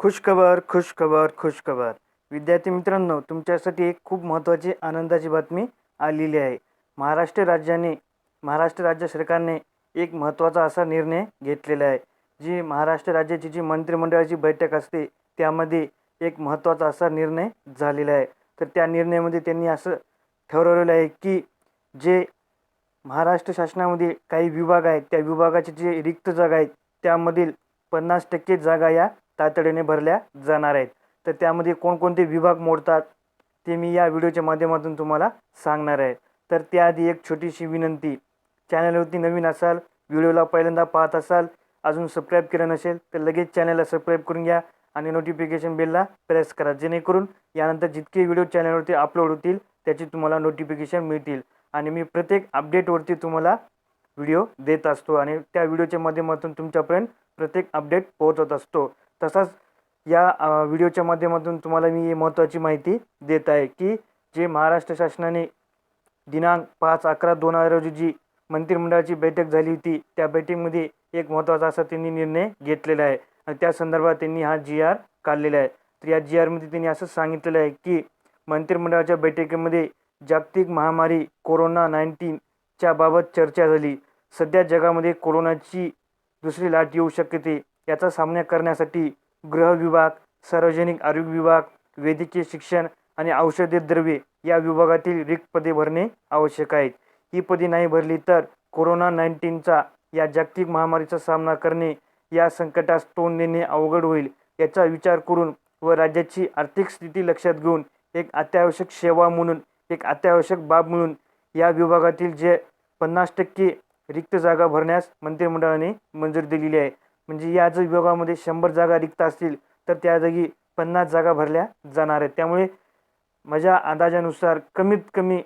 खुशखबर खुशखबर खुशखबर. विद्यार्थी मित्रांनो तुमच्यासाठी एक खूप महत्त्वाची आनंदाची बातमी आलेली आहे. महाराष्ट्र राज्याने महाराष्ट्र राज्य सरकारने एक महत्त्वाचा असा निर्णय घेतलेला आहे. जी महाराष्ट्र राज्याची जी मंत्रिमंडळाची बैठक असते त्यामध्ये एक महत्त्वाचा असा निर्णय झालेला आहे. तर त्या निर्णयामध्ये त्यांनी असं ठरवलेलं आहे की जे महाराष्ट्र शासनामध्ये काही विभाग आहेत त्या विभागाचे जे रिक्त जागा आहेत त्यामधील पन्नास टक्के जागा या तातडीने भरल्या जाणार आहेत. तर त्यामध्ये कोणकोणते विभाग मोडतात ते मी या व्हिडिओच्या माध्यमातून तुम्हाला सांगणार आहे. तर त्याआधी एक छोटीशी विनंती चॅनलवरती नवीन असाल व्हिडिओला पहिल्यांदा पाहत असाल अजून सबस्क्राईब केलं नसेल तर लगेच चॅनलला सबस्क्राईब करून घ्या आणि नोटिफिकेशन बेलला प्रेस करा जेणेकरून यानंतर जितके व्हिडिओ चॅनलवरती अपलोड होतील त्याची तुम्हाला नोटिफिकेशन मिळतील. आणि मी प्रत्येक अपडेटवरती तुम्हाला व्हिडिओ देत असतो आणि त्या व्हिडिओच्या माध्यमातून तुमच्यापर्यंत प्रत्येक अपडेट पोहोचत असतो. तसाच या व्हिडिओच्या माध्यमातून तुम्हाला मी महत्त्वाची माहिती देत आहे की जे महाराष्ट्र शासनाने दिनांक पाच अकरा दोन हजार रोजी जी मंत्रिमंडळाची बैठक झाली होती त्या बैठकीमध्ये एक महत्त्वाचा असा त्यांनी निर्णय घेतलेला आहे. आणि त्या संदर्भात त्यांनी हा जी आर काढलेला आहे. तर या जी आरमध्ये त्यांनी असं सांगितलेलं आहे की मंत्रिमंडळाच्या बैठकीमध्ये जागतिक महामारी कोरोना नाईन्टीनच्या बाबत चर्चा झाली. सध्या जगामध्ये कोरोनाची दुसरी लाट येऊ शकते. याचा सामना करण्यासाठी गृह विभाग सार्वजनिक आरोग्य विभाग वैद्यकीय शिक्षण आणि औषधी द्रव्ये या विभागातील रिक्त पदे भरणे आवश्यक आहेत. ही पदे नाही भरली तर कोरोना नाईन्टीनचा या जागतिक महामारीचा सामना करणे या संकटास तोंड देणे अवघड होईल याचा विचार करून व राज्याची आर्थिक स्थिती लक्षात घेऊन एक अत्यावश्यक सेवा म्हणून एक अत्यावश्यक बाब म्हणून या विभागातील जे पन्नास टक्के रिक्त जागा भरण्यास मंत्रिमंडळाने मंजुरी दिलेली आहे. म्हणजे या जर विभागामध्ये शंभर जागा रिक्त असतील तर त्या जागी पन्नास जागा भरल्या जाणार आहेत. त्यामुळे माझ्या अंदाजानुसार कमीत कमी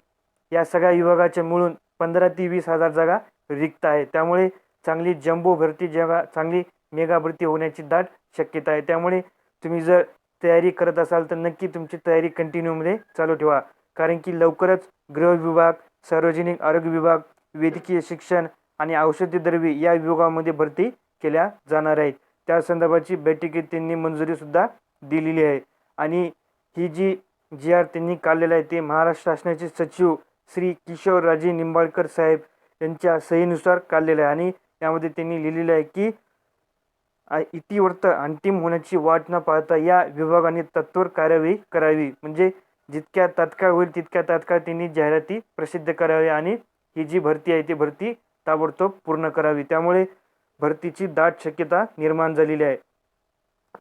या सगळ्या विभागाच्या मिळून पंधरा ते वीस हजार जागा रिक्त आहे त्यामुळे चांगली जम्बो भरती जागा चांगली मेगा भरती होण्याची दाट शक्यता आहे. त्यामुळे तुम्ही जर तयारी करत असाल तर नक्की तुमची तयारी कंटिन्यूमध्ये चालू ठेवा. कारण की लवकरच गृह विभाग सार्वजनिक आरोग्य विभाग वैद्यकीय शिक्षण आणि औषधी द्रव्ये या विभागामध्ये भरती केल्या जाणार आहेत. त्या संदर्भाची बैठकीत त्यांनी मंजुरीसुद्धा दिलेली आहे. आणि ही जी जी आर त्यांनी काढलेलं आहे ते महाराष्ट्र शासनाचे सचिव श्री किशोरराजे निंबाळकर साहेब यांच्या सहीनुसार काढलेलं आहे. आणि यामध्ये त्यांनी लिहिलेलं आहे की इतिवर्त इतिवृत्त अंतिम होण्याची वाट न पाहता या विभागाने तत्वर कार्यवाही करावी. म्हणजे जितक्या तात्काळ होईल तितक्या तात्काळ त्यांनी जाहिराती प्रसिद्ध करावी आणि ही जी भरती आहे ती भरती ताबडतोब पूर्ण करावी. त्यामुळे भरतीची दाट शक्यता निर्माण झालेली आहे.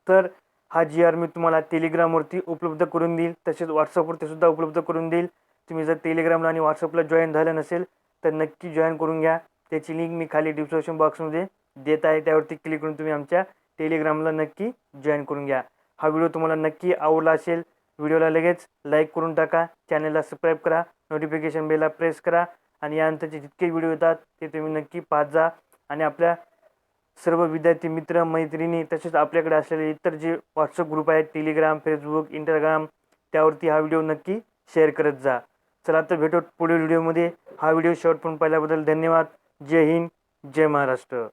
तर हा जी आर मी तुम्हाला टेलिग्रामवरती उपलब्ध करून देईल. तसेच व्हॉट्सअपवरती सुद्धा उपलब्ध करून देईल. तुम्ही जर टेलिग्रामला आणि व्हॉट्सअपला जॉईन झालं नसेल तर नक्की जॉईन करून घ्या. त्याची लिंक मी खाली डिस्क्रिप्शन बॉक्समध्ये देत आहे. त्यावरती क्लिक करून तुम्ही आमच्या टेलिग्रामला नक्की जॉईन करून घ्या. हा व्हिडिओ तुम्हाला नक्की आवडला असेल व्हिडिओला लगेच लाईक करून टाका. चॅनलला सबस्क्राईब करा. नोटिफिकेशन बेलला प्रेस करा. आणि यानंतरचे जितके व्हिडिओ येतात ते तुम्ही नक्की पाहत जा. आणि आपल्या सर्व विद्यार्थी मित्र मैत्रिणी तसेच आपल्याकडे असलेले इतर जे व्हॉट्सअप ग्रुप आहेत टेलिग्राम फेसबुक इंस्टाग्राम त्यावरती हा व्हिडिओ नक्की शेअर करत जा. चला तर भेटू पुढील व्हिडिओमध्ये हा व्हिडिओ शेवटपर्यंत पाहिल्याबद्दल धन्यवाद. जय हिंद जय महाराष्ट्र.